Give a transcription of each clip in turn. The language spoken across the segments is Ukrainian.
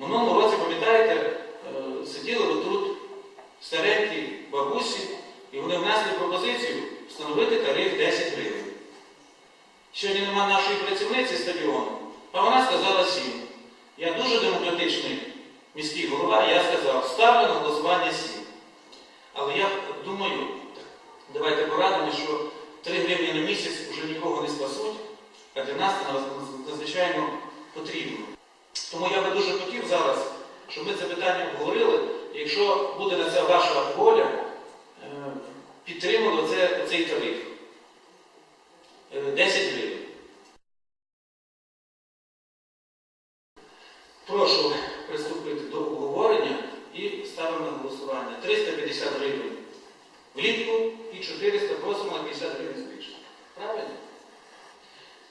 Минулому році, пам'ятаєте, е, сиділи отут старенькі бабусі, і вони внесли пропозицію встановити тариф 10 гривень. Сьогодні нема нашої працівниці стадіону, а вона сказала 7. Я дуже демократичний міський голова, я сказав, ставлю на голосування 7. Але я думаю, давайте порадимо, що 3 гривні на місяць вже нікого не спасуть, а для нас це надзвичайно потрібно. Тому я би дуже хотів зараз, щоб ми це питання обговорили. Якщо буде на це ваша воля, е, підтримали оце, цей тариф. Е, 10 гривень. Прошу приступити до обговорення і ставимо на голосування. 350 гривень влітку і 400 просимо на 50 гривень збільшити. Правильно?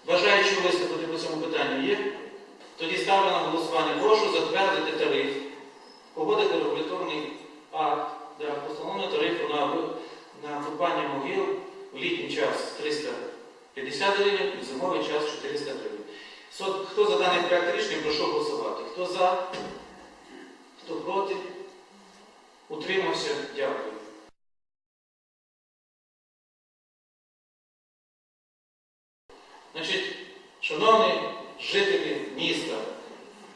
Бажаючи виступити по цьому питанню? Тоді ставлю на голосування. Прошу затвердити тариф, погодити регуляторний акт для постановленого тарифу на, на купання могил в літній час 350 гривень, в зимовий час 400 гривень. Хто за даний проект рішення, прошу голосувати. Хто за, хто проти, утримався, дякую. Значить, шановні жителі міста,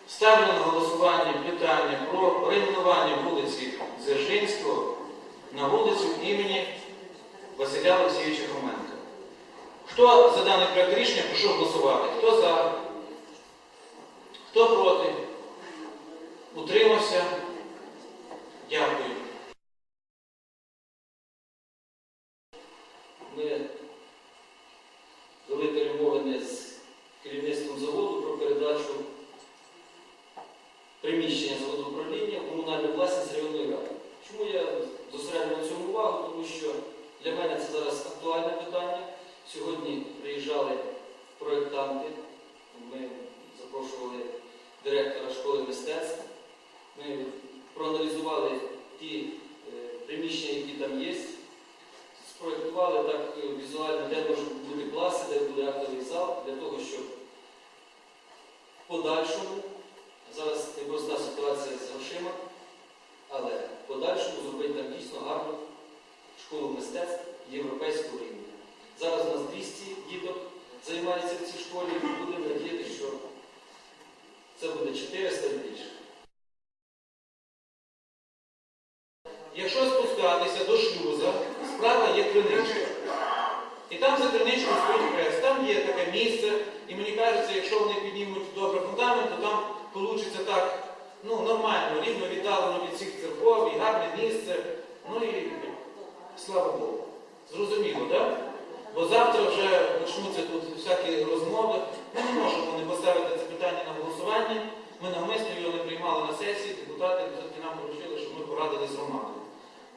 ставлю на голосування питання про перейменування вулиці Дзержинського на вулицю імені Василя Олексійовича Хоменка. Хто за даний проект рішення, прошу голосувати. Хто за? Хто проти? Утримався? Дякую. Ми вели перемовини з керівництвом заводу про передачу приміщення заводу управління в комунальну власність районної ради. Чому я зосереджую на цьому увагу? Тому що для мене це зараз актуальне питання. Сьогодні приїжджали проєктанти, ми запрошували директора школи мистецтв. Ми проаналізували ті е, приміщення, які там є, спроєктували так е, візуально, де можуть бути класи, де буде актовий зал, для того, щоб в подальшому, зараз непроста ситуація з грошима, але в подальшому зробити там дійсно гарну школу мистецтв європейського рівня. Зараз у нас 200 діток займається в цій школі, і будемо надіятися, що це буде 400 і більше. Якщо спускатися до шлюза, справа є криничка. І там за криничкою стоїть хрест. Там є таке місце, і мені кажеться, якщо вони піднімуть добре фундамент, то там вийде так ну, нормально, рівно віддалено від всіх церков, і гарне місце. Ну і слава Богу. Зрозуміло, так? Бо завтра вже почнуться тут всякі розмови. Ми не можемо не поставити це питання на голосування. Ми навмисно його не приймали на сесії, депутати все-таки нам поручили, щоб ми порадили з громадою.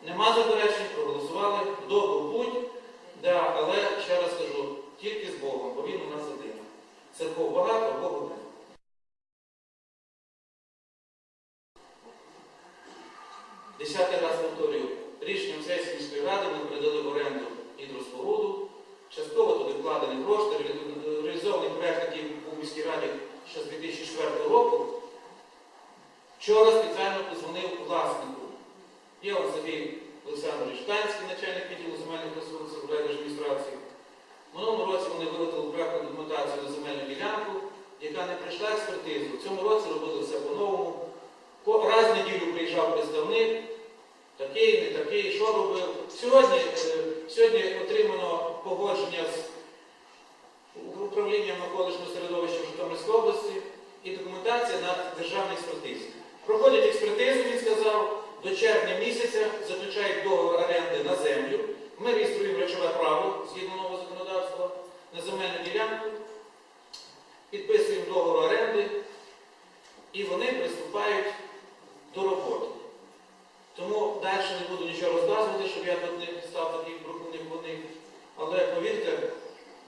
Нема заперечень, проголосували, добру путь, да, але ще раз кажу, тільки з Богом, бо він у нас один. Церков багато, ще з 2004 року. Вчора спеціально позвонив власнику. Є он Сергій Олександрович Танський, начальник відділу земельних ресурсів адміністрації. В минулому році вони виготовили проєктну документацію на земельну ділянку, яка не прийшла експертизу. В цьому році робили все по-новому. Раз в неділю приїжджав представник, такий, не такий, що робив. Сьогодні, е, сьогодні отримано погодження з управлінням навколишнього середовища області і документація на державній експертизі. Проходять експертизу, він сказав, до червня місяця заключають договор оренди на землю. Ми реєструємо речове право згідно нового законодавства на земельну ділянку, підписуємо договор оренди, і вони приступають до роботи. Тому далі не буду нічого розказувати, щоб я тут не став такий брухливий вони. Але повірте,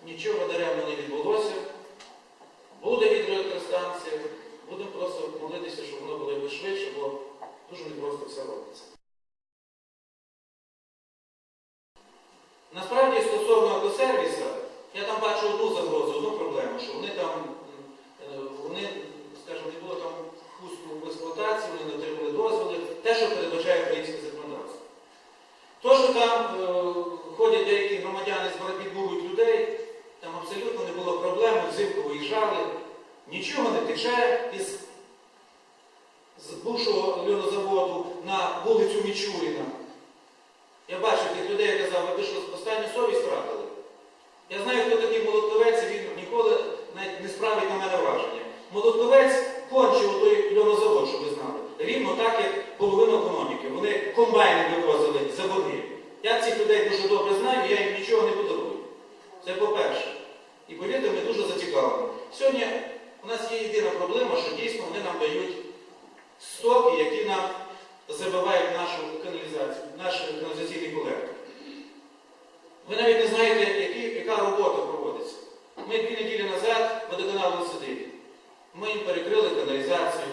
нічого даремно не відбулося. тут робиться. Насправді, стосовно екосервісу, я там бачу одну загрозу, одну проблему, що вони там, е, вони, скажімо, не було там пуску в експлуатації, вони не отримали дозволи, те, що передбачає українське законодавство. То, що там е, ходять деякі громадяни з боротьбі людей, там абсолютно не було проблем, взимку виїжджали, нічого не тече із з бувшого льонозаводу на вулицю Мічуріна. Я бачив тих людей, я казав, ви що останню совість втратили. Я знаю, хто такий молотковець, він ніколи не справить на мене враження. Молотковець кончив той льонозавод, щоб ви знали. Рівно так, як половину економіки. Вони комбайни вивозили за борги. Я цих людей дуже добре знаю, я їм нічого не подарую. Це по-перше. І повірте, ми дуже зацікавлені. Сьогодні у нас є єдина проблема, що дійсно вони нам дають стоки, які нам забивають нашу каналізацію, наш каналізаційний колектор. Ви навіть не знаєте, які, яка робота проводиться. Ми дві неділі назад водоканал сидить. Ми їм перекрили каналізацію,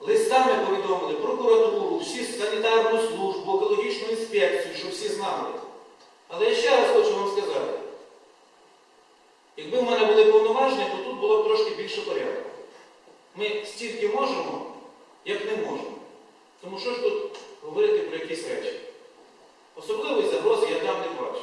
листами повідомили прокуратуру, всі санітарну службу, екологічну інспекцію, щоб всі знали. Але я ще раз хочу вам сказати, якби в мене були повноваження, то тут було б трошки більше порядку. Ми стільки можемо, як не можна. Тому що ж тут говорити про якісь речі? Особливої загрози я там не бачу.